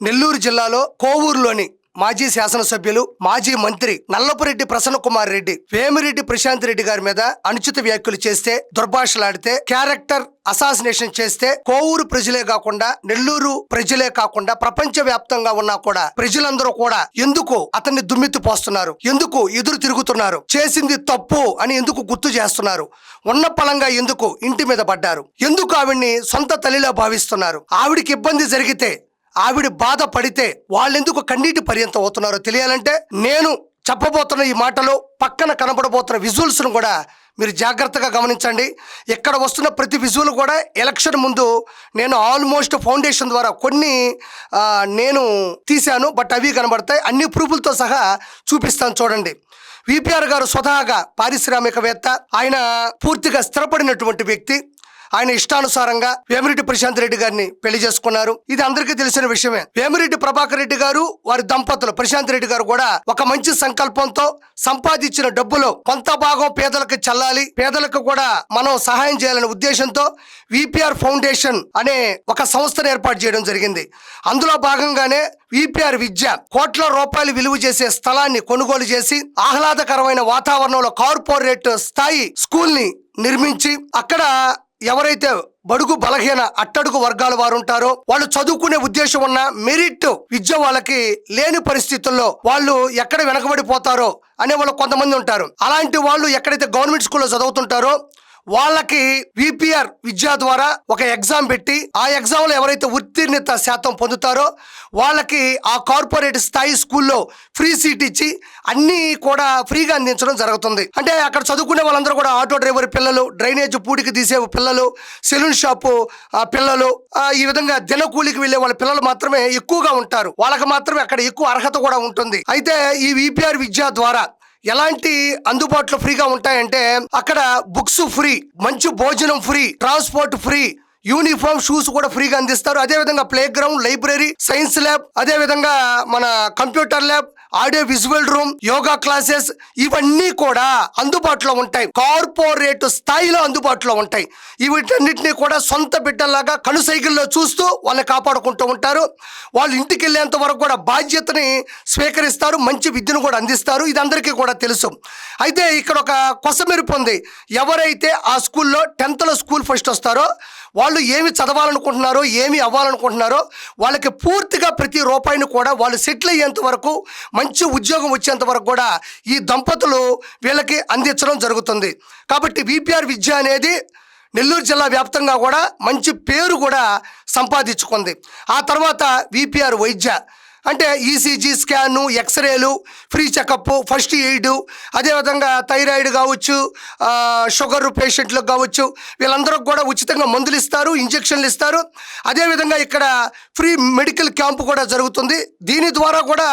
నెల్లూరు జిల్లాలో కోవూరులోని మాజీ శాసనసభ్యులు మాజీ మంత్రి నల్లపురెడ్డి ప్రసన్న కుమార్ రెడ్డి వేమిరెడ్డి ప్రశాంత్ రెడ్డి గారి మీద అనుచిత వ్యాఖ్యలు చేస్తే దుర్భాషలాడితే క్యారెక్టర్ అసాసినేషన్ చేస్తే కోవూరు ప్రజలే కాకుండా నెల్లూరు ప్రజలే కాకుండా ప్రపంచ వ్యాప్తంగా ఉన్నా కూడా ప్రజలందరూ కూడా ఎందుకు అతన్ని దుమ్మెత్తి పోస్తున్నారు? ఎందుకు ఎదురు తిరుగుతున్నారు? చేసింది తప్పు అని ఎందుకు గుర్తు చేస్తున్నారు? ఉన్న పలంగా ఎందుకు ఇంటి మీద పడ్డారు? ఎందుకు ఆవిడ్ని సొంత తల్లిలో భావిస్తున్నారు? ఆవిడికి ఇబ్బంది జరిగితే ఆవిడ బాధ పడితే వాళ్ళెందుకు కన్నీటి పర్యంతం అవుతున్నారో తెలియాలంటే నేను చెప్పబోతున్న ఈ మాటలు పక్కన కనబడబోతున్న విజువల్స్ను కూడా మీరు జాగ్రత్తగా గమనించండి. ఇక్కడ వస్తున్న ప్రతి విజువల్ కూడా ఎలక్షన్ ముందు నేను ఆల్మోస్ట్ ఫౌండేషన్ ద్వారా కొన్ని నేను తీశాను బట్ అవి కనబడతాయి. అన్ని ప్రూఫ్లతో సహా చూపిస్తాను చూడండి. విపిఆర్ గారు స్వతహాగా పారిశ్రామికవేత్త. ఆయన పూర్తిగా స్థిరపడినటువంటి వ్యక్తి. ఆయన ఇష్టానుసారంగా వేమిరెడ్డి ప్రశాంత్ రెడ్డి గారిని పెళ్ళి చేసుకున్నారు. ఇది అందరికీ తెలిసిన విషయమే. వేమిరెడ్డి ప్రభాకర్ రెడ్డి గారు వారి దంపతులు ప్రశాంత్ రెడ్డి గారు కూడా ఒక మంచి సంకల్పంతో సంపాదించిన డబ్బులో కొంత భాగం పేదలకు చల్లాలి. పేదలకు కూడా మనం సహాయం చేయాలనే ఉద్దేశంతో విపిఆర్ ఫౌండేషన్ అనే ఒక సంస్థను ఏర్పాటు చేయడం జరిగింది. అందులో భాగంగానే విపిఆర్ విద్య కోట్ల రూపాయలు విలువ చేసే స్థలాన్ని కొనుగోలు చేసి ఆహ్లాదకరమైన వాతావరణంలో కార్పొరేట్ స్థాయి స్కూల్ని నిర్మించి అక్కడ ఎవరైతే బడుగు బలహీన అట్టడుగు వర్గాల వారు ఉంటారో వాళ్ళు చదువుకునే ఉద్దేశం ఉన్న మెరిట్ విద్య వాళ్ళకి లేని పరిస్థితుల్లో వాళ్ళు ఎక్కడ వెనకబడిపోతారో అనే వాళ్ళు కొంతమంది ఉంటారు. అలాంటి వాళ్ళు ఎక్కడైతే గవర్నమెంట్ స్కూల్లో చదువుతుంటారో వాళ్ళకి విపిఆర్ విద్య ద్వారా ఒక ఎగ్జామ్ పెట్టి ఆ ఎగ్జామ్లో ఎవరైతే ఉత్తీర్ణత శాతం పొందుతారో వాళ్ళకి ఆ కార్పొరేట్ స్థాయి స్కూల్లో ఫ్రీ సీట్ ఇచ్చి అన్నీ కూడా ఫ్రీగా అందించడం జరుగుతుంది. అంటే అక్కడ చదువుకునే వాళ్ళందరూ కూడా ఆటో డ్రైవర్ పిల్లలు డ్రైనేజ్ పూడికి తీసే పిల్లలు సెలూన్ షాపు పిల్లలు ఈ విధంగా దిన కూలికి వెళ్ళే వాళ్ళ పిల్లలు మాత్రమే ఎక్కువగా ఉంటారు. వాళ్ళకి మాత్రమే అక్కడ ఎక్కువ అర్హత కూడా ఉంటుంది. అయితే ఈ విపిఆర్ విద్య ద్వారా ఎలాంటి అందుబాటులో ఫ్రీగా ఉంటాయంటే అక్కడ బుక్స్ ఫ్రీ మంచి భోజనం free transport free uniform shoes కూడా ఫ్రీగా అందిస్తారు. అదే విధంగా play ground library science lab అదే విధంగా మన computer lab audio visual room yoga classes ఇవన్నీ కూడా అందుబాటులో ఉంటాయి. కార్పొరేట్ స్థాయిలో అందుబాటులో ఉంటాయి. వీటన్నిటిని కూడా సొంత బిడ్డల్లాగా కనుసైకిల్లో చూస్తూ వాళ్ళని కాపాడుకుంటూ ఉంటారు. వాళ్ళు ఇంటికి వెళ్ళేంత వరకు కూడా బాధ్యతని స్వీకరిస్తారు మంచి విద్యను కూడా అందిస్తారు. ఇది అందరికీ కూడా తెలుసు. అయితే ఇక్కడ ఒక కొసమెరుపు ఉంది. ఎవరైతే ఆ స్కూల్లో టెన్త్లో స్కూల్ ఫస్ట్ వస్తారో వాళ్ళు ఏమి చదవాలనుకుంటున్నారో ఏమి అవ్వాలనుకుంటున్నారో వాళ్ళకి పూర్తిగా ప్రతి రూపాయిని కూడా వాళ్ళు సెటిల్ అయ్యేంత వరకు మంచి ఉద్యోగం వచ్చేంత వరకు కూడా ఈ దంపతులు వీళ్ళకి అందించడం జరుగుతుంది. కాబట్టి విపిఆర్ విద్య అనేది నెల్లూరు జిల్లా వ్యాప్తంగా కూడా మంచి పేరు కూడా సంపాదించుకుంది. ఆ తర్వాత విపిఆర్ వైద్య. అంటే ఈసీజీ స్కాను ఎక్స్రేలు ఫ్రీ చెకప్ ఫస్ట్ ఎయిడ్ అదేవిధంగా థైరాయిడ్ కావచ్చు షుగర్ పేషెంట్లకు కావచ్చు వీళ్ళందరూ కూడా ఉచితంగా మందులు ఇస్తారు ఇంజక్షన్లు ఇస్తారు. అదేవిధంగా ఇక్కడ ఫ్రీ మెడికల్ క్యాంపు కూడా జరుగుతుంది. దీని ద్వారా కూడా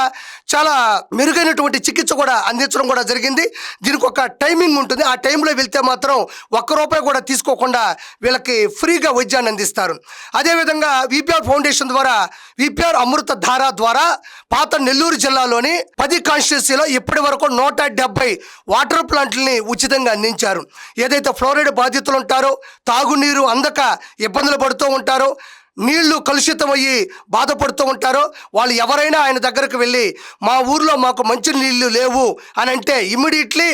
చాలా మెరుగైనటువంటి చికిత్స కూడా అందించడం కూడా జరిగింది. దీనికి ఒక టైమింగ్ ఉంటుంది. ఆ టైంలో వెళ్తే మాత్రం ఒక్క రూపాయి కూడా తీసుకోకుండా వీళ్ళకి ఫ్రీగా వైద్యాన్ని అందిస్తారు. అదేవిధంగా విపిఆర్ ఫౌండేషన్ ద్వారా విపిఆర్ అమృత ధార ద్వారా పాత నెల్లూరు జిల్లాలోని పది కాన్స్టిట్యూన్సీలో ఇప్పటి వరకు నూట డెబ్బై వాటర్ ప్లాంట్లని ఉచితంగా అందించారు. ఏదైతే ఫ్లోరైడ్ బాధితులు ఉంటారో తాగునీరు అందక ఇబ్బందులు పడుతూ ఉంటారో నీళ్ళు కలుషితమయ్యి బాధపడుతూ ఉంటారో వాళ్ళు ఎవరైనా ఆయన దగ్గరకు వెళ్ళి మా ఊర్లో మాకు మంచి నీళ్ళు లేవు అని అంటే ఇమ్మీడియట్లీ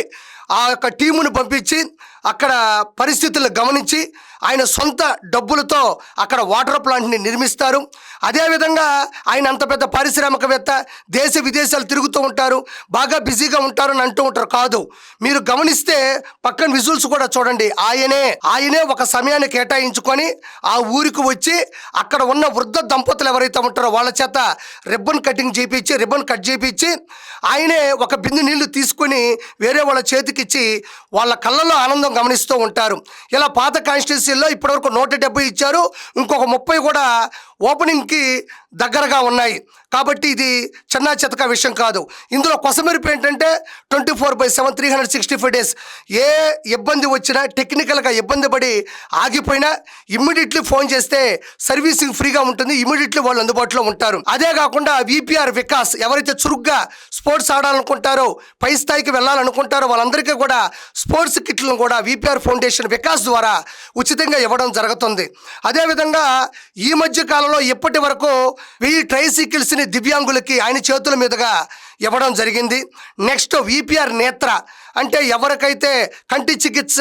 ఆ యొక్క టీమును పంపించి అక్కడ పరిస్థితులు గమనించి ఆయన సొంత డబ్బులతో అక్కడ వాటర్ ప్లాంట్ని నిర్మిస్తారు. అదేవిధంగా ఆయన అంత పెద్ద పారిశ్రామికవేత్త దేశ విదేశాలు తిరుగుతూ ఉంటారు. బాగా బిజీగా ఉంటారు అని అంటూ ఉంటారు. కాదు మీరు గమనిస్తే పక్కన విజువల్స్ కూడా చూడండి. ఆయనే ఆయనే ఒక సమయాన్ని కేటాయించుకొని ఆ ఊరికి వచ్చి అక్కడ ఉన్న వృద్ధ దంపతులు ఎవరైతే ఉంటారో వాళ్ళ చేత రిబ్బన్ కటింగ్ చేపించి రిబ్బన్ కట్ చేపించి ఆయనే ఒక బిందు నీళ్ళు తీసుకొని వేరే వాళ్ళ చేతికిచ్చి వాళ్ళ కళ్ళలో ఆనందం గమనిస్తూ ఉంటారు. ఇలా పాత కాన్స్టిట్యూన్సీల్లో ఇప్పటివరకు నూట డెబ్బై ఇచ్చారు. ఇంకొక ముప్పై కూడా ఓపెనింగ్కి దగ్గరగా ఉన్నాయి. కాబట్టి ఇది చిన్న చితక విషయం కాదు. ఇందులో కొసమెరుపు ఏంటంటే twenty four by seven three hundred sixty five days. ఏ ఇబ్బంది వచ్చినా టెక్నికల్గా ఇబ్బంది పడి ఆగిపోయినా ఇమ్మీడియట్లీ ఫోన్ చేస్తే సర్వీసింగ్ ఫ్రీగా ఉంటుంది. ఇమ్మీడియట్లీ వాళ్ళు అందుబాటులో ఉంటారు. అదే కాకుండా విపిఆర్ వికాస్ ఎవరైతే చురుగ్గా స్పోర్ట్స్ ఆడాలనుకుంటారో పై స్థాయికి వెళ్ళాలనుకుంటారో వాళ్ళందరికీ కూడా స్పోర్ట్స్ కిట్లను కూడా విపిఆర్ ఫౌండేషన్ వికాస్ ద్వారా ఉచితంగా ఇవ్వడం జరుగుతుంది. అదేవిధంగా ఈ మధ్య కాలంలో సంవత్సరాల్లో ఇప్పటి వరకు వెయ్యి ట్రైసైకిల్స్ని దివ్యాంగులకి ఆయన చేతుల మీదుగా ఇవ్వడం జరిగింది. నెక్స్ట్ విపిఆర్ నేత్ర అంటే ఎవరికైతే కంటి చికిత్స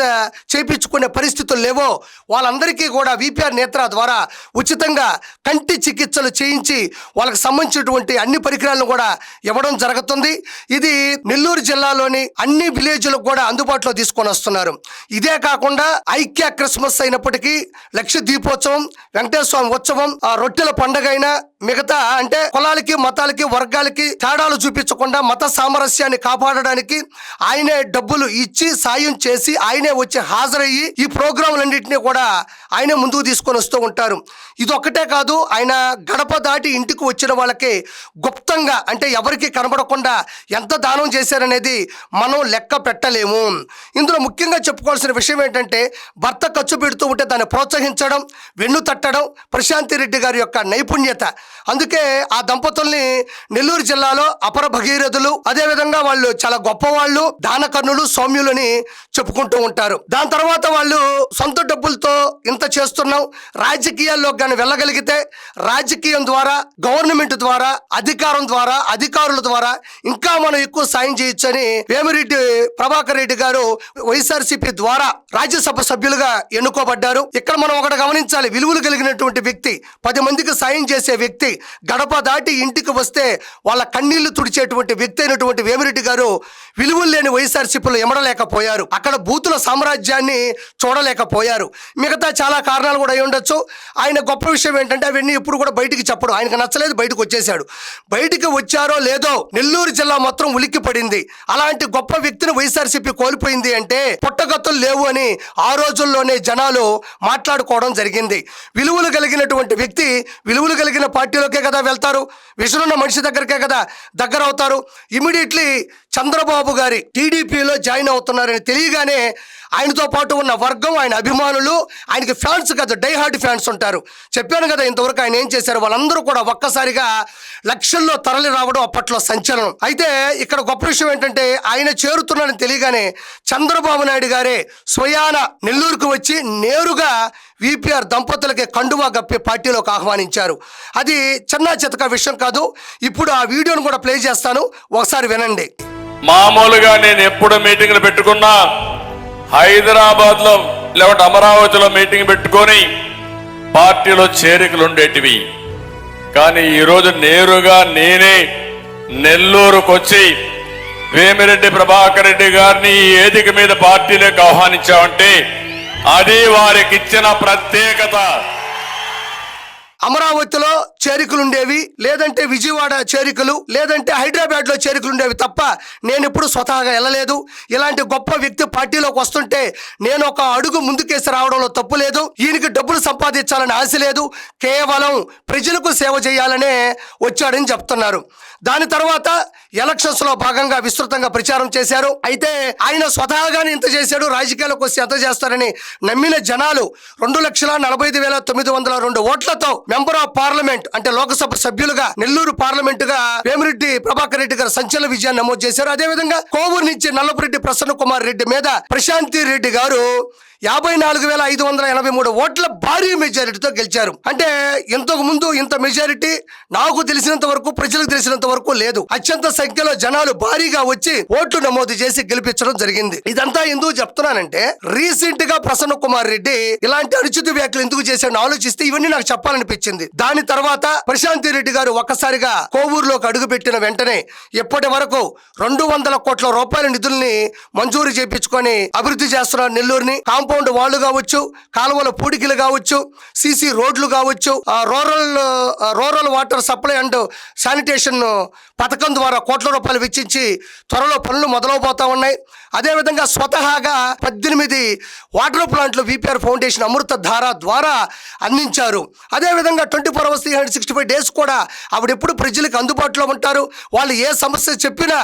చేయించుకునే పరిస్థితులు లేవో వాళ్ళందరికీ కూడా విపిఆర్ నేత్ర ద్వారా ఉచితంగా కంటి చికిత్సలు చేయించి వాళ్ళకి సంబంధించినటువంటి అన్ని పరికరాలను కూడా ఇవ్వడం జరుగుతుంది. ఇది నెల్లూరు జిల్లాలోని అన్ని విలేజ్లకు కూడా అందుబాటులో తీసుకొని వస్తున్నారు. ఇదే కాకుండా ఐక్య క్రిస్మస్ అయినప్పటికీ లక్ష దీపోత్సవం వెంకటేశ్వర స్వామి ఉత్సవం ఆ రొట్టెల పండగ అయినా మిగతా అంటే కులాలకి మతాలకి వర్గాలకి తేడాలు చూపించకుండా మత సామరస్యాన్ని కాపాడడానికి ఆయనే డబ్బులు ఇచ్చి సాయం చేసి ఆయనే వచ్చి హాజరయ్యి ఈ ప్రోగ్రాంలన్నింటినీ కూడా ఆయనే ముందుకు తీసుకొని వస్తూ ఉంటారు. ఇది ఒక్కటే కాదు ఆయన గడప దాటి ఇంటికి వచ్చిన వాళ్ళకి గుప్తంగా అంటే ఎవరికి కనబడకుండా ఎంత దానం చేశారనేది మనం లెక్క పెట్టలేము. ఇందులో ముఖ్యంగా చెప్పుకోవాల్సిన విషయం ఏంటంటే భర్త ఖర్చు పెడుతూ ఉంటే దాన్ని ప్రోత్సహించడం వెన్ను తట్టడం ప్రశాంతి రెడ్డి గారి యొక్క నైపుణ్యత అందుకే ఆ దంపతుల్ని నెల్లూరు జిల్లాలో అపర భగీరథులు అదేవిధంగా వాళ్ళు చాలా గొప్పవాళ్ళు దానకర్ణులు సౌమ్యులని చెప్పుకుంటూ ఉంటారు. దాని తర్వాత వాళ్ళు సొంత డబ్బులతో ఇంత చేస్తున్నాం. రాజకీయాల్లో కానీ వెళ్ళగలిగితే రాజకీయం ద్వారా గవర్నమెంట్ ద్వారా అధికారం ద్వారా అధికారుల ద్వారా ఇంకా మనం ఎక్కువ సాయం చేయొచ్చని వేమిరెడ్డి ప్రభాకర్ రెడ్డి గారు వైఎస్ఆర్సీపీ ద్వారా రాజ్యసభ సభ్యులుగా ఎన్నుకోబడ్డారు. ఇక్కడ మనం ఒకటి గమనించాలి. విలువలు కలిగినటువంటి వ్యక్తి పది మందికి సాయం చేసే వ్యక్తి గడప దాటి ఇంటికి వస్తే వాళ్ళ కన్నీళ్ళు తుడిచేటువంటి వ్యక్తి అయినటువంటి వేమిరెడ్డి గారు విలువలు లేని వైఎస్ఆర్సీపీలు ఎమడలేకపోయారు అక్కడ బూతుల సామ్రాజ్యాన్ని చూడలేకపోయారు. మిగతా చాలా కారణాలు కూడా అయి ఉండొచ్చు. ఆయన గొప్ప విషయం ఏంటంటే అవన్నీ ఇప్పుడు కూడా బయటికి చెప్పడు. ఆయనకు నచ్చలేదు బయటకు వచ్చేసాడు బయటికి వచ్చారో లేదో నెల్లూరు జిల్లా మొత్తం ఉలిక్కి పడింది. అలాంటి గొప్ప వ్యక్తిని వైఎస్ఆర్సీపీ కోల్పోయింది అంటే పుట్టగతులు లేవు అని ఆ రోజుల్లోనే జనాలు మాట్లాడుకోవడం జరిగింది. విలువలు కలిగినటువంటి వ్యక్తి విలువలు కలిగిన పార్టీలోకే కదా వెళ్తారు. విషనున్న మనిషి దగ్గరికే కదా దగ్గర అవుతారు ఇమీడియట్లీ చంద్రబాబు గారి టీడీపీలో జాయిన్ అవుతున్నారని తెలియగానే ఆయనతో పాటు ఉన్న వర్గం ఆయన అభిమానులు ఆయనకి ఫ్యాన్స్ కదా డైహార్డ్ ఫ్యాన్స్ ఉంటారు. చెప్పాను కదా ఇంతవరకు ఆయన ఏం చేశారు? వాళ్ళందరూ కూడా ఒక్కసారిగా లక్షల్లో తరలి రావడం అప్పట్లో సంచలనం. అయితే ఇక్కడ గొప్ప విషయం ఏంటంటే ఆయన చేరుతున్నారని తెలియగానే చంద్రబాబు నాయుడు గారే స్వయాన నెల్లూరుకు వచ్చి నేరుగా విపిఆర్ దంపతులకి కండువా గప్పి పార్టీలోకి ఆహ్వానించారు. అది చిన్న చితక విషయం కాదు. ఇప్పుడు ఆ వీడియోను కూడా ప్లే చేస్తాను. ఒకసారి వినండి. మామూలుగా నేను ఎప్పుడు మీటింగ్లు పెట్టుకున్నా హైదరాబాద్లో లేకపోతే అమరావతిలో మీటింగ్ పెట్టుకొని పార్టీలో చేరికలు ఉండేటివి. కానీ ఈరోజు నేరుగా నేనే నెల్లూరుకు వచ్చి వేమిరెడ్డి ప్రభాకర్ రెడ్డి గారిని ఈ వేదిక మీద పార్టీలోకి ఆహ్వానించామంటే అది వారికి ఇచ్చిన ప్రత్యేకత. అమరావతిలో చేరికలు ఉండేవి లేదంటే విజయవాడ చేరికలు లేదంటే హైదరాబాద్లో చేరికలు ఉండేవి తప్ప నేను ఎప్పుడు స్వతహాగా వెళ్ళలేదు ఇలాంటి గొప్ప వ్యక్తి పార్టీలోకి వస్తుంటే నేను ఒక అడుగు ముందుకేసి రావడంలో తప్పు లేదు. ఈయనకి డబ్బులు సంపాదించాలని ఆశ లేదు. కేవలం ప్రజలకు సేవ చేయాలనే వచ్చాడని చెప్తున్నారు. దాని తర్వాత ఎలక్షన్స్లో భాగంగా విస్తృతంగా ప్రచారం చేశారు. అయితే ఆయన స్వతహాగానే ఇంత చేశాడు. రాజకీయాలకు వస్తే ఎంత చేస్తారని నమ్మిన జనాలు రెండు లక్షల నలభై ఐదు వేల తొమ్మిది వందల రెండు ఓట్లతో మెంబర్ ఆఫ్ పార్లమెంట్ అంటే లోకసభ సభ్యులుగా నెల్లూరు పార్లమెంట్గా వేమిరెడ్డి ప్రభాకర్ రెడ్డి గారు సంచలన విజయాన్ని నమోదు చేశారు. అదేవిధంగా కోవూరు నుంచి నల్లపురెడ్డి ప్రసన్న కుమార్ రెడ్డి మీద ప్రశాంతి రెడ్డి గారు యాభై నాలుగు వేల ఐదు వందల ఎనభై మూడు ఓట్ల భారీ మెజారిటీతో గెలిచారు. అంటే ఇంతకు ముందు ఇంత మెజారిటీ నాకు తెలిసినంత వరకు ప్రజలకు తెలిసినంత వరకు లేదు. అత్యంత సంఖ్యలో జనాలు భారీగా వచ్చి ఓట్లు నమోదు చేసి గెలిపించడం జరిగింది. ఇదంతా ఎందుకు చెప్తున్నానంటే రీసెంట్గా ప్రసన్న కుమార్ రెడ్డి ఇలాంటి అనుచిత వ్యాఖ్యలు ఎందుకు చేశాడని ఆలోచిస్తే ఇవన్నీ నాకు చెప్పాలనిపించింది. దాని తర్వాత ప్రశాంతి రెడ్డి గారు ఒక్కసారిగా కోవూరులోకి అడుగుపెట్టిన వెంటనే ఇప్పటి వరకు రెండు వందల కోట్ల రూపాయల నిధుల్ని మంజూరు చేపించుకొని అభివృద్ధి చేస్తున్నారు నెల్లూరుని కాంపౌండ్ వాళ్ళు కావచ్చు కాలువల పూడికలు కావచ్చు సీసీ రోడ్లు కావచ్చు ఆ rural rural water supply and sanitation పథకం ద్వారా కోట్ల రూపాయలు వెచ్చించి త్వరలో పనులు మొదలవబోతా ఉన్నాయి. అదేవిధంగా స్వతహాగా పద్దెనిమిది వాటర్ ప్లాంట్లు విపిఆర్ ఫౌండేషన్ అమృత ధార ద్వారా అందించారు. అదేవిధంగా twenty four hours three hundred sixty five days కూడా ఆవిడ ఎప్పుడు ప్రజలకు అందుబాటులో ఉంటారు. వాళ్ళు ఏ సమస్య చెప్పినా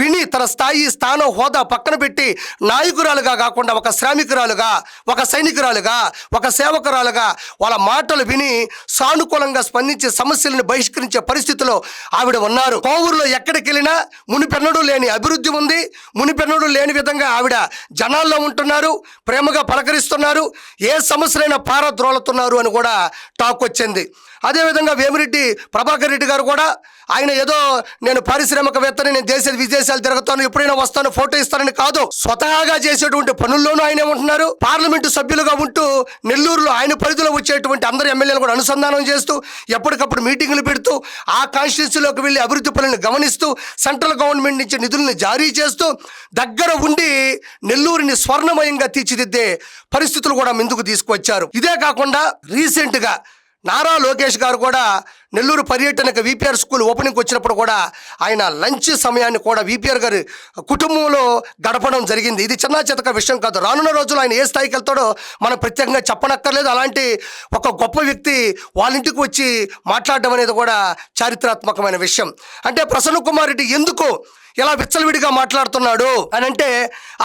విని తన స్థాయి స్థానం హోదా పక్కన పెట్టి నాయకురాలుగా కాకుండా ఒక శ్రామికురాలుగా ఒక సైనికురాలుగా ఒక సేవకురాలుగా వాళ్ళ మాటలు విని సానుకూలంగా స్పందించి సమస్యలను బహిష్కరించే పరిస్థితిలో ఆవిడ ఉన్నారు. కోవూరులో ఎక్కడికి వెళ్ళినా మునిపెన్నడూ లేని అభివృద్ధి ఉంది. మునిపెన్నడూ లేని విధంగా ఆవిడ జనాల్లో ఉంటున్నారు ప్రేమగా పలకరిస్తున్నారు ఏ సమస్యలైనా పారద్రోలుతున్నారు అని కూడా టాక్ వచ్చింది. అదేవిధంగా వేమిరెడ్డి ప్రభాకర్ రెడ్డి గారు కూడా ఆయన ఏదో నేను పారిశ్రామికవేత్తని నేను దేశ విదేశాలు తిరుగుతాను ఎప్పుడైనా వస్తాను ఫోటో ఇస్తానని కాదు. స్వతహాగా చేసేటువంటి పనుల్లోనూ ఆయన ఉంటున్నారు. పార్లమెంటు సభ్యులుగా ఉంటూ నెల్లూరులో ఆయన పరిధిలో వచ్చేటువంటి అందరు ఎమ్మెల్యేలు కూడా అనుసంధానం చేస్తూ ఎప్పటికప్పుడు మీటింగులు పెడుతూ ఆ కాన్స్టిట్యూన్సీలోకి వెళ్ళి అభివృద్ధి పనులను గమనిస్తూ సెంట్రల్ గవర్నమెంట్ నుంచి నిధులను జారీ చేస్తూ దగ్గర ఉండి నెల్లూరుని స్వర్ణమయంగా తీర్చిదిద్దే పరిస్థితులు కూడా ముందుకు తీసుకువచ్చారు. ఇదే కాకుండా రీసెంట్గా నారా లోకేష్ గారు కూడా నెల్లూరు పర్యటనకు విపిఆర్ స్కూల్ ఓపెనింగ్ వచ్చినప్పుడు కూడా ఆయన లంచ్ సమయాన్ని కూడా విపిఆర్ గారి కుటుంబంలో గడపడం జరిగింది. ఇది చిన్న చితక విషయం కాదు. రానున్న రోజులు ఆయన ఏ స్థాయికి వెళ్తాడో మనం ప్రత్యేకంగా చెప్పనక్కర్లేదు. అలాంటి ఒక గొప్ప వ్యక్తి వాళ్ళ ఇంటికి వచ్చి మాట్లాడడం అనేది కూడా చారిత్రాత్మకమైన విషయం. అంటే ప్రసన్న కుమార్ రెడ్డి ఎందుకు ఇలా విచ్చలవిడిగా మాట్లాడుతున్నాడు అని అంటే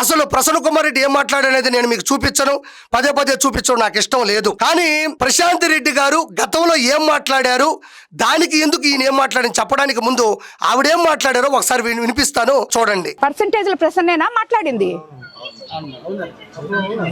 అసలు ప్రసన్న కుమార్ రెడ్డి ఏం మాట్లాడనేది నేను మీకు చూపించను. పదే పదే చూపించడం నాకు ఇష్టం లేదు. కానీ ప్రశాంత్ రెడ్డి గారు గతంలో ఏం మాట్లాడారు? దానికి ఎందుకు ఈయన ఏం మాట్లాడని చెప్పడానికి ముందు ఆవిడేం మాట్లాడారో ఒకసారి వినిపిస్తాను. చూడండి. పర్సంటేజ్ల ప్రసన్నేనా మాట్లాడింది?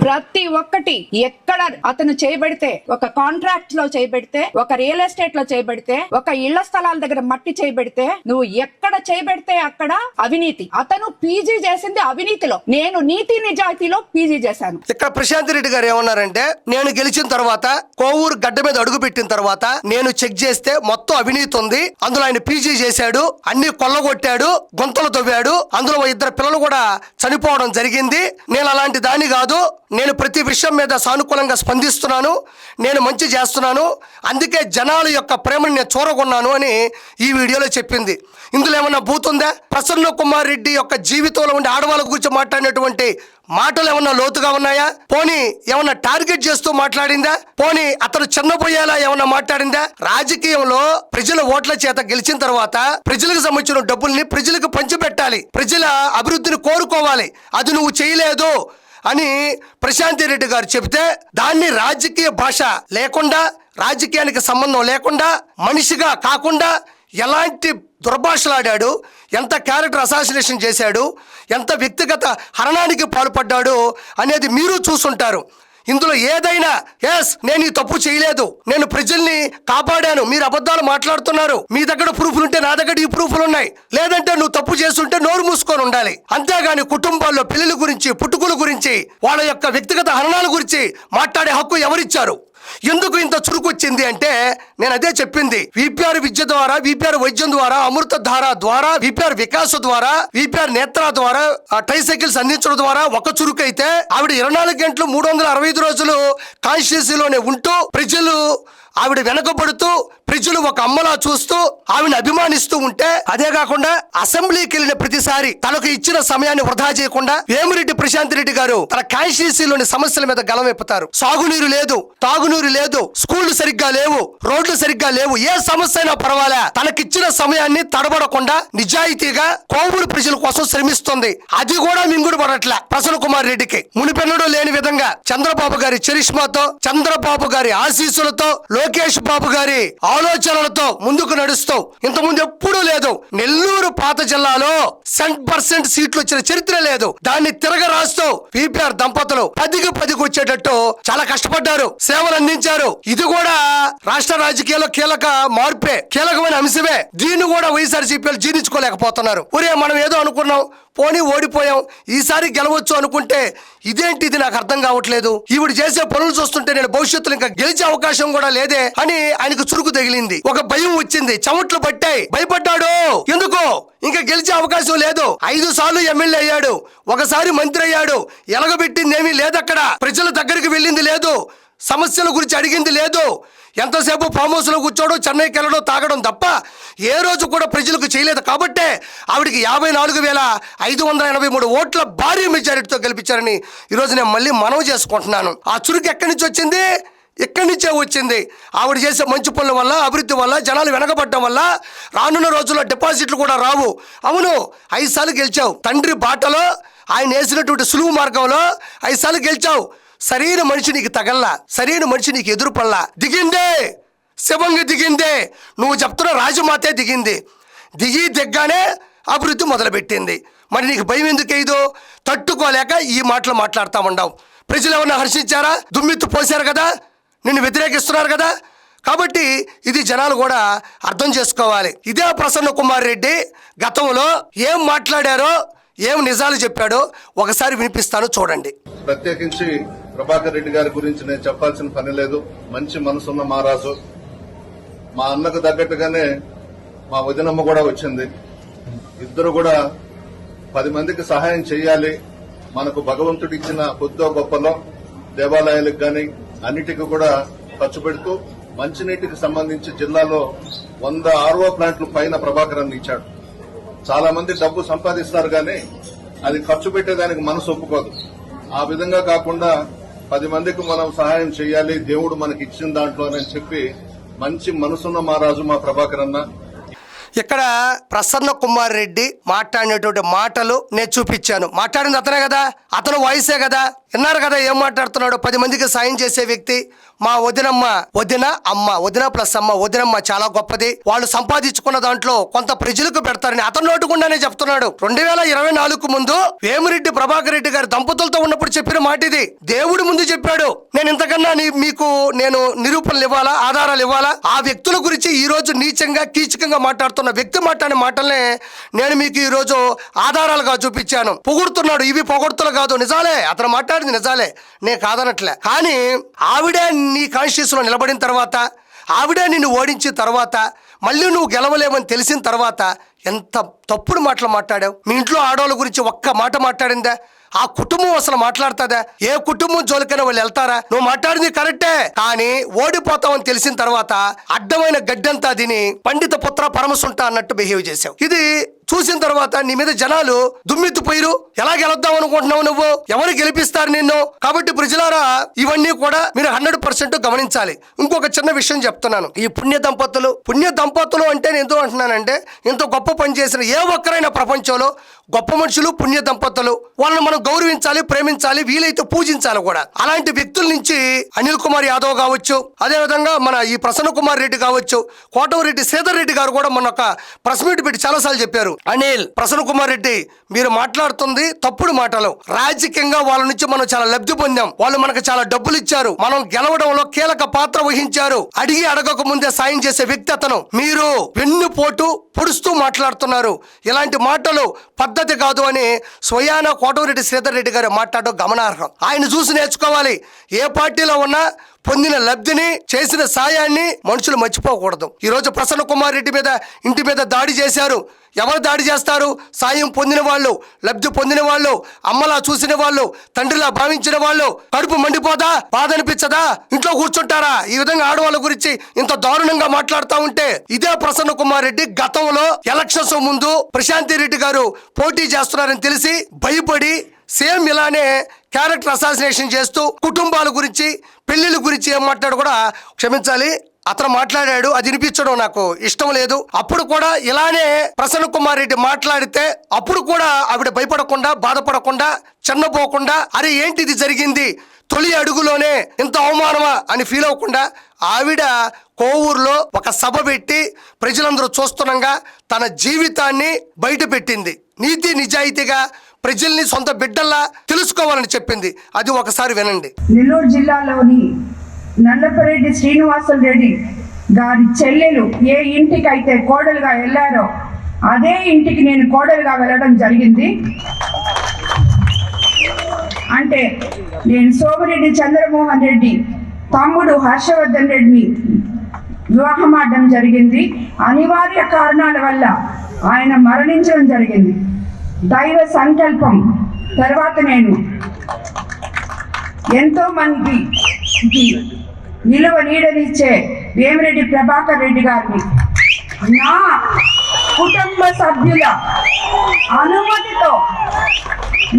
ప్రతి ఒక్కటి ఎక్కడ అతను చేయబడితే ఒక కాంట్రాక్ట్లో చేయబెడితే ఒక రియల్ ఎస్టేట్లో చేయబడితే ఒక ఇళ్ళ స్థలాల దగ్గర మట్టి చేయబెడితే నువ్వు ఎక్కడ చేయబడితే అక్కడ అవినీతి. అతను పీజీ చేసింది అవినీతిలో. నేను నీతి నిజాయితీలో పీజీ చేశాను. ఇక్కడ ప్రశాంత్ రెడ్డి గారు ఏమన్నారంటే నేను గెలిచిన తర్వాత కోవూరు గడ్డ మీద అడుగు పెట్టిన తర్వాత నేను చెక్ చేస్తే మొత్తం అవినీతి ఉంది. అందులో ఆయన పీజీ చేశాడు అన్ని కొల్లగొట్టాడు గుంతలు తవ్వాడు. అందులో ఇద్దరు పిల్లలు కూడా చనిపోవడం జరిగింది. నేను అలాంటి దాని కాదు నేను ప్రతి విషయం మీద సానుకూలంగా స్పందిస్తున్నాను నేను మంచి చేస్తున్నాను అందుకే జనాల యొక్క ప్రేమను నేను చూరగొన్నాను అని ఈ వీడియోలో చెప్పింది. ఇందులో ఏమన్నా బూతుందా ప్రసన్న కుమార్ రెడ్డి యొక్క జీవితంలో ఉండే ఆడవాళ్ళ గురించి మాట్లాడినటువంటి మాటలు ఏమన్నా లోతుగా ఉన్నాయా? పోనీ ఏమన్నా టార్గెట్ చేస్తూ మాట్లాడిందా? పోనీ అతను చిన్నపోయేలా ఏమన్నా మాట్లాడిందా? రాజకీయంలో ప్రజల ఓట్ల చేత గెలిచిన తర్వాత ప్రజలకు సంబంధించిన డబ్బుల్ని ప్రజలకు పంచిపెట్టాలి. ప్రజల అభివృద్ధిని కోరుకోవాలి. అది నువ్వు చేయలేదు. అని ప్రశాంతి రెడ్డి గారు చెబితే దాన్ని రాజకీయ భాష లేకుండా రాజకీయానికి సంబంధం లేకుండా మనిషిగా కాకుండా ఎలాంటి దుర్భాషలాడాడు ఎంత క్యారెక్టర్ అసాసినేషన్ చేశాడు ఎంత వ్యక్తిగత హరణానికి పాల్పడ్డాడు అనేది మీరు చూసుంటారు. ఇందులో ఏదైనా ఎస్ నేను ఈ తప్పు చేయలేదు. నేను ప్రజల్ని కాపాడాను. మీరు అబద్ధాలు మాట్లాడుతున్నారు. మీ దగ్గర ప్రూఫ్లు ఉంటే నా దగ్గర ఈ ప్రూఫ్లు ఉన్నాయి లేదంటే నువ్వు తప్పు చేస్తుంటే నోరు మూసుకొని ఉండాలి. అంతేగాని కుటుంబాల్లో పిల్లల గురించి పుట్టుకుల గురించి వాళ్ళ యొక్క వ్యక్తిగత హరణాల గురించి మాట్లాడే హక్కు ఎవరిచ్చారు? ఎందుకు ఇంత చురుకు వచ్చింది అంటే నేను అదే చెప్పింది. విపిఆర్ విద్య ద్వారా విపిఆర్ వైద్యం ద్వారా అమృత ధార ద్వారా విపిఆర్ వికాస ద్వారా విపిఆర్ నేత్ర ద్వారా ట్రైసైకిల్స్ అందించడం ద్వారా ఒక చురుకు అయితే ఆవిడ ఇరవై నాలుగు గంటలు మూడు వందల అరవై ఐదు రోజులు కాన్స్టిట్యూన్సీలోనే ఉంటూ ప్రజలు ఆవిడ వెనకబడుతూ ప్రజలు ఒక అమ్మలా చూస్తూ ఆవిడని అభిమానిస్తూ ఉంటే అదే కాకుండా అసెంబ్లీకి వెళ్ళిన ప్రతిసారి తనకు ఇచ్చిన సమయాన్ని వృధా చేయకుండా వేమిరెడ్డి ప్రశాంత్ రెడ్డి గారు తన కాన్స్టిట్యూన్సీలోని సమస్యల మీద గలమెప్పుతారు సాగునీరు లేదు తాగునీరు లేదు స్కూళ్ళు సరిగ్గా లేవు రోడ్లు సరిగ్గా లేవు ఏ సమస్య అయినా పర్వాలే. తనకిచ్చిన సమయాన్ని తడబడకుండా నిజాయితీగా కోవూరు ప్రజల కోసం శ్రమిస్తుంది. అది కూడా మింగుడు పడట్లే ప్రసన్న కుమార్ రెడ్డికి. మునిపెన్నడూ లేని విధంగా చంద్రబాబు గారి చరిష్మాతో చంద్రబాబు గారి ఆశీస్సులతో లోకేష్ బాబు గారి ఆలోచనలతో ముందుకు నడుస్తూ ఇంతకుముందు ఎప్పుడూ లేదు. నెల్లూరు పాత జిల్లాలో సెంట్ పర్సెంట్ సీట్లు వచ్చిన చరిత్ర లేదు. దాన్ని తిరగ రాస్తూ పిపిఆర్ దంపతులు పదికి పదికి వచ్చేటట్టు చాలా కష్టపడ్డారు. సేవలు అందించారు. ఇది కూడా రాష్ట్ర రాజకీయాల్లో కీలక మార్పే కీలకమైన అంశమే. దీన్ని కూడా వైఎస్ఆర్సీపీలు జీర్ణించుకోలేకపోతున్నారు. ఒరే మనం ఏదో అనుకున్నాం. పోనీ ఓడిపోయాం ఈసారి గెలవచ్చు అనుకుంటే ఇదేంటి ఇది నాకు అర్థం కావట్లేదు. ఈవిడ చేసే పనులు చూస్తుంటే నేను భవిష్యత్తులో ఇంకా గెలిచే అవకాశం కూడా లేదే అని ఆయనకు చురుకు తగిలింది. ఒక భయం వచ్చింది. చెమట్లు పట్టాయి. భయపడ్డాడు. ఎందుకు? ఇంకా గెలిచే అవకాశం లేదు. ఐదు సార్లు ఎమ్మెల్యే అయ్యాడు. ఒకసారి మంత్రి అయ్యాడు. ఎలగబెట్టింది ఏమీ లేదక్కడ. ప్రజల దగ్గరికి వెళ్ళింది లేదు. సమస్యల గురించి అడిగింది లేదు. ఎంతసేపు ఫామ్ హౌస్లో కూర్చోవడం చెన్నైకి వెళ్ళడం తాగడం తప్ప ఏ రోజు కూడా ప్రజలకు చేయలేదు. కాబట్టే ఆవిడికి యాభై నాలుగు వేల ఐదు వందల ఎనభై మూడు ఓట్ల భారీ మెజారిటీతో గెలిపించారని ఈరోజు నేను మళ్ళీ మనవి చేసుకుంటున్నాను. ఆ చురుకు ఎక్కడి నుంచి వచ్చింది? ఎక్కడి నుంచే వచ్చింది? ఆవిడ చేసే మంచి పనుల వల్ల అభివృద్ధి వల్ల జనాలు వెనకబడటం వల్ల రానున్న రోజుల్లో డిపాజిట్లు కూడా రావు. అవును ఐదు సార్లు గెలిచావు. తండ్రి బాటలో ఆయన వేసినటువంటి సులువు మార్గంలో ఐదు సార్లు గెలిచావు. సరైన మనిషి నీకు తగల్లా సరైన మనిషి నీకు ఎదురుపల్ల. దిగిందే! శివంగా దిగిందే! నువ్వు చెప్తున్న రాజమాతే దిగింది. దిగి దిగ్గానే అభివృద్ధి మొదలుపెట్టింది. మరి నీకు భయం ఎందుకు తట్టుకోలేక ఈ మాటలు మాట్లాడుతూ ఉండవు. ప్రజలు ఎవరిని హర్షించారా? దుమ్మెత్తు పోశారు కదా? నిన్ను వ్యతిరేకిస్తున్నారు కదా? కాబట్టి ఇది జనాలు కూడా అర్థం చేసుకోవాలి. ఇదే ప్రసన్న కుమార్ రెడ్డి గతంలో ఏం మాట్లాడారో ఏం నిజాలు చెప్పాడో ఒకసారి వినిపిస్తాను చూడండి. ప్రత్యేకించి ప్రభాకర్ రెడ్డి గారి గురించి నేను చెప్పాల్సిన పని లేదు. మంచి మనసున్న మహారాజు మా అన్నకు తగ్గట్టుగానే మా వదినమ్మ కూడా వచ్చింది. ఇద్దరు కూడా పది మందికి సహాయం చేయాలి మనకు భగవంతుడు ఇచ్చిన కొద్దో గొప్పలో దేవాలయాలకు గాని అన్నిటికీ కూడా ఖర్చు పెడుతూ మంచినీటికి సంబంధించి జిల్లాలో వంద ఆర్ఓ ప్లాంట్లు పైన ప్రభాకర్ ఇచ్చాడు. చాలా మంది డబ్బు సంపాదిస్తారు కానీ అది ఖర్చు పెట్టేదానికి మనసు ఒప్పుకోదు. ఆ విధంగా కాకుండా పది మందికి మనం సహాయం చేయాలి దేవుడు మనకి ఇచ్చిన దాంట్లోనని చెప్పి మంచి మనసున్న మా రాజు మా ప్రభాకర్ అన్న. ఇక్కడ ప్రసన్న కుమార్ రెడ్డి మాట్లాడినటువంటి మాటలు నేను చూపించాను. మాట్లాడింది అతనే కదా అతను వయసే కదా. విన్నారు కదా ఏం మాట్లాడుతున్నాడు పది మందికి సాయం చేసే వ్యక్తి. మా వదినమ్మ వదిన అమ్మ వదిన ప్లస్ అమ్మ వదినమ్మ చాలా గొప్పది. వాళ్ళు సంపాదించుకున్న దాంట్లో కొంత ప్రజలకు పెడతారని అతను నోటుకుండానే చెప్తున్నాడు. రెండు వేల ఇరవై నాలుగు ముందు వేమిరెడ్డి ప్రభాకర్ రెడ్డి గారి దంపతులతో ఉన్నప్పుడు చెప్పిన మాట ఇది. దేవుడి ముందు చెప్పాడు. నేను ఇంతకన్నా నీ- మీకు నేను నిరూపణలు ఇవ్వాలా ఆధారాలు ఇవ్వాలా? ఆ వ్యక్తుల గురించి ఈ రోజు నీచంగా కీచకంగా మాట్లాడుతున్న వ్యక్తి మాట్లాడిన మాటల్నే నేను మీకు ఈ రోజు ఆధారాలుగా చూపించాను. పొగుడుతున్నాడు. ఇవి పొగడుతులు కాదు. నిజాలే. అతను మాట్లాడింది నిజాలే. నేను కాదనట్లే. కానీ ఆవిడే నీ కాన్షియస్లో నిలబడిన తర్వాత ఆవిడే నిన్ను ఓడించిన తర్వాత మళ్ళీ నువ్వు గెలవలేవని తెలిసిన తర్వాత ఎంత తప్పుడు మాటలు మాట్లాడావు. మీ ఇంట్లో ఆడవాళ్ళ గురించి ఒక్క మాట మాట్లాడిందా? ఆ కుటుంబం అసలు మాట్లాడుతుందా? ఏ కుటుంబం జోలికైనా వాళ్ళు వెళ్తారా? నువ్వు మాట్లాడింది కరెక్టే కానీ ఓడిపోతావని తెలిసిన తర్వాత అడ్డమైన గడ్డంతా తిని పండిత పుత్ర పరమసుంట అన్నట్టు బిహేవ్ చేసావు ఇది చూసిన తర్వాత నీ మీద జనాలు దుమ్మెత్తిపోయిరు. ఎలా గెలుద్దాం అనుకుంటున్నావు నువ్వు? ఎవరు గెలిపిస్తారు నిన్ను? కాబట్టి ప్రజలారా ఇవన్నీ కూడా మీరు హండ్రెడ్ పర్సెంట్ గమనించాలి. ఇంకొక చిన్న విషయం చెప్తున్నాను. ఈ పుణ్య దంపతులు పుణ్య దంపతులు అంటే నేను ఎందుకు అంటున్నానంటే ఇంత గొప్ప పని చేసిన ఏ ఒక్కరైనా ప్రపంచంలో గొప్ప మనుషులు పుణ్య దంపతులు వాళ్ళని మనం గౌరవించాలి ప్రేమించాలి వీలైతే పూజించాలి కూడా. అలాంటి వ్యక్తుల నుంచి అనిల్ కుమార్ యాదవ్ కావచ్చు అదే విధంగా మన ఈ ప్రసన్న కుమార్ రెడ్డి కావచ్చు కోటమిరెడ్డి శ్రీధర్ రెడ్డి గారు కూడా మన ఒక ప్రెస్ మీట్ పెట్టి చాలాసార్లు చెప్పారు. అనిల్ ప్రసన్న కుమార్ రెడ్డి మీరు మాట్లాడుతుంది తప్పుడు మాటలు. రాజకీయంగా వాళ్ళ నుంచి మనం చాలా లబ్ధి పొందాం. వాళ్ళు మనకు చాలా డబ్బులు ఇచ్చారు. మనం గెలవడంలో కీలక పాత్ర వహించారు. అడిగి అడగక ముందే సాయం చేసే వ్యక్తి అతను. మీరు వెన్నుపోటు పొడుస్తూ మాట్లాడుతున్నారు. ఇలాంటి మాటలు పద్ధతి కాదు అని స్వయాన కోటమిరెడ్డి శ్రీధర్ రెడ్డి గారు మాట్లాడడం గమనార్హం. ఆయన చూసి నేర్చుకోవాలి. ఏ పార్టీలో ఉన్నా పొందిన లబ్ధిని చేసిన సాయాన్ని మనుషులు మర్చిపోకూడదు. ఈరోజు ప్రసన్న కుమార్ రెడ్డి మీద ఇంటి మీద దాడి చేశారు. ఎవరు దాడి చేస్తారు? సాయం పొందిన వాళ్ళు లబ్ధి పొందిన వాళ్ళు అమ్మలా చూసిన వాళ్ళు తండ్రిలా భావించిన వాళ్ళు కడుపు మండిపోదా? బాధ అనిపించదా? ఇంట్లో కూర్చుంటారా? ఈ విధంగా ఆడవాళ్ళ గురించి ఇంత దారుణంగా మాట్లాడుతూ ఉంటే ఇదే ప్రసన్న కుమార్ రెడ్డి గతంలో ఎలక్షన్స్ ముందు ప్రశాంతి రెడ్డి గారు పోటీ చేస్తున్నారని తెలిసి భయపడి సేమ్ ఇలానే క్యారెక్టర్ అసాసినేషన్ చేస్తూ కుటుంబాల గురించి పెళ్ళిళ్ళ గురించి ఏం మాట్లాడు కూడా క్షమించాలి. అతను మాట్లాడాడు అది వినిపించడం నాకు ఇష్టం లేదు. అప్పుడు కూడా ఇలానే ప్రసన్న కుమార్ రెడ్డి మాట్లాడితే అప్పుడు కూడా ఆవిడ భయపడకుండా బాధపడకుండా చిన్నపోకుండా అరే ఏంటి ఇది జరిగింది? తొలి అడుగులోనే ఇంత అవమానమా అని ఫీల్ అవ్వకుండా ఆవిడ కోవూరులో ఒక సభ పెట్టి ప్రజలందరూ చూస్తుండగా తన జీవితాన్ని బయట పెట్టింది నీతి నిజాయితీగా ప్రజల్ని సొంత బిడ్డల్లా తెలుసుకోవాలని చెప్పింది. అది ఒకసారి వినండి. నెల్లూరు జిల్లాలోని నల్లపరెడ్డి శ్రీనివాసులు రెడ్డి గారి చెల్లెలు ఏ ఇంటికి అయితే కోడలుగా వెళ్ళారో అదే ఇంటికి నేను కోడలుగా వెళ్ళడం జరిగింది. అంటే నేను సోమిరెడ్డి చంద్రమోహన్ రెడ్డి తమ్ముడు హర్షవర్ధన్ రెడ్డిని వివాహమాడడం జరిగింది. అనివార్య కారణాల వల్ల ఆయన మరణించడం జరిగింది. దైవ సంకల్పం. తర్వాత నేను ఎంతో మందికి నిలువ నీడనిచ్చే వేమిరెడ్డి ప్రభాకర్ రెడ్డి గారిని నా కుటుంబ సభ్యుల అనుమతితో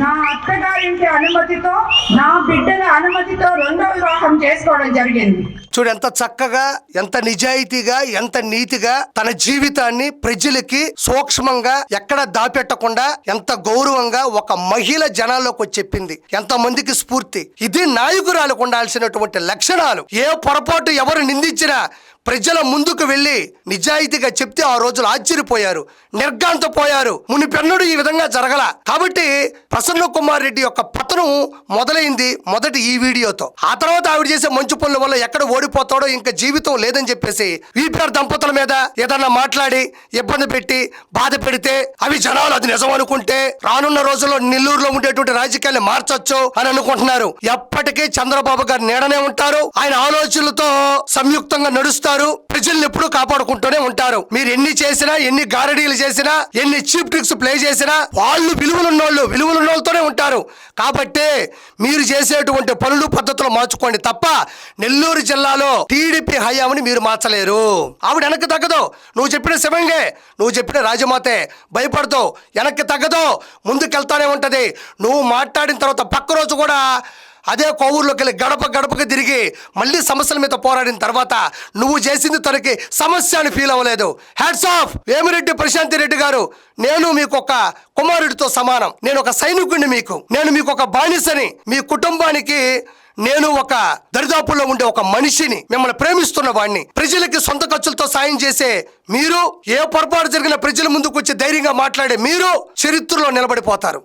నా అత్తగారింటి అనుమతితో నా బిడ్డల అనుమతితో రెండో వివాహం చేసుకోవడం జరిగింది. చూడు ఎంత చక్కగా ఎంత నిజాయితీగా ఎంత నీతిగా తన జీవితాన్ని ప్రజలకి సూక్ష్మంగా ఎక్కడ దాపెట్టకుండా ఎంత గౌరవంగా ఒక మహిళ జనాల్లోకి వచ్చి చెప్పింది. ఎంత మందికి స్ఫూర్తి. ఇది నాయకురాలకు ఉండాల్సినటువంటి లక్షణాలు. ఏ పొరపాటు ఎవరు నిందించినా ప్రజల ముందుకు వెళ్ళి నిజాయితీగా చెప్తే ఆ రోజులు ఆశ్చర్యపోయారు నిర్గాంతపోయారు మునిపెన్నడు ఈ విధంగా జరగల. కాబట్టి ప్రసన్న కుమార్ రెడ్డి యొక్క పతనం మొదలైంది మొదటి ఈ వీడియోతో. ఆ తర్వాత ఆవిడ చేసే మంచు పనుల వల్ల ఎక్కడ ఓడిపోతాడో ఇంకా జీవితం లేదని చెప్పేసి వీపీఆర్ దంపతుల మీద ఏదన్నా మాట్లాడి ఇబ్బంది పెట్టి బాధ పెడితే అవి జనాలు అది నిజం అనుకుంటే రానున్న రోజుల్లో నెల్లూరులో ఉండేటువంటి రాజకీయాన్ని మార్చొచ్చు అని అనుకుంటున్నారు. ఎప్పటికీ చంద్రబాబు గారు నీడనే ఉంటారు. ఆయన ఆలోచనలతో సంయుక్తంగా నడుస్తారు. ప్రజల్ని ఎప్పుడూ కాపాడుకుంటూనే ఉంటారు. మీరు ఎన్ని చేసినా ఎన్ని గారడీలు చేసినా ఎన్ని చీప్ ట్రిక్స్ ప్లే చేసినా వాళ్ళు విలువలున్నోళ్ళు విలువలున్నోళ్ళతోనే ఉంటారు. కాబట్టి మీరు చేసేటువంటి పనులు పద్ధతులు మార్చుకోండి తప్ప నెల్లూరు జిల్లాలో టీడీపీ హయాంని మీరు మార్చలేరు. ఆవిడ వెనక్కి తగ్గదు. నువ్వు చెప్పిన శివంగే నువ్వు చెప్పిన రాజమాతే భయపడదు వెనక్కి తగ్గదు. ముందుకెళ్తానే ఉంటది. నువ్వు మాట్లాడిన తర్వాత పక్క రోజు కూడా అదే కోవూరులోకి వెళ్ళి గడప గడపకి తిరిగి మళ్ళీ సమస్యల మీద పోరాడిన తర్వాత నువ్వు చేసింది తనకి సమస్య అని ఫీల్ అవ్వలేదు. హ్యాట్స్ ఆఫ్ వేమిరెడ్డి ప్రశాంతి రెడ్డి గారు నేను మీకు ఒక కుమారుడితో సమానం. నేను ఒక సైనికుడిని మీకు. నేను మీకు ఒక బానిసని. మీ కుటుంబానికి నేను ఒక దరిదాపుల్లో ఉండే ఒక మనిషిని. మిమ్మల్ని ప్రేమిస్తున్న వాడిని ప్రజలకి సొంత ఖర్చులతో సాయం చేసే మీరు ఏ పొరపాటు జరిగిన ప్రజల ముందుకు వచ్చి ధైర్యంగా మాట్లాడే మీరు చరిత్రలో నిలబడిపోతారు.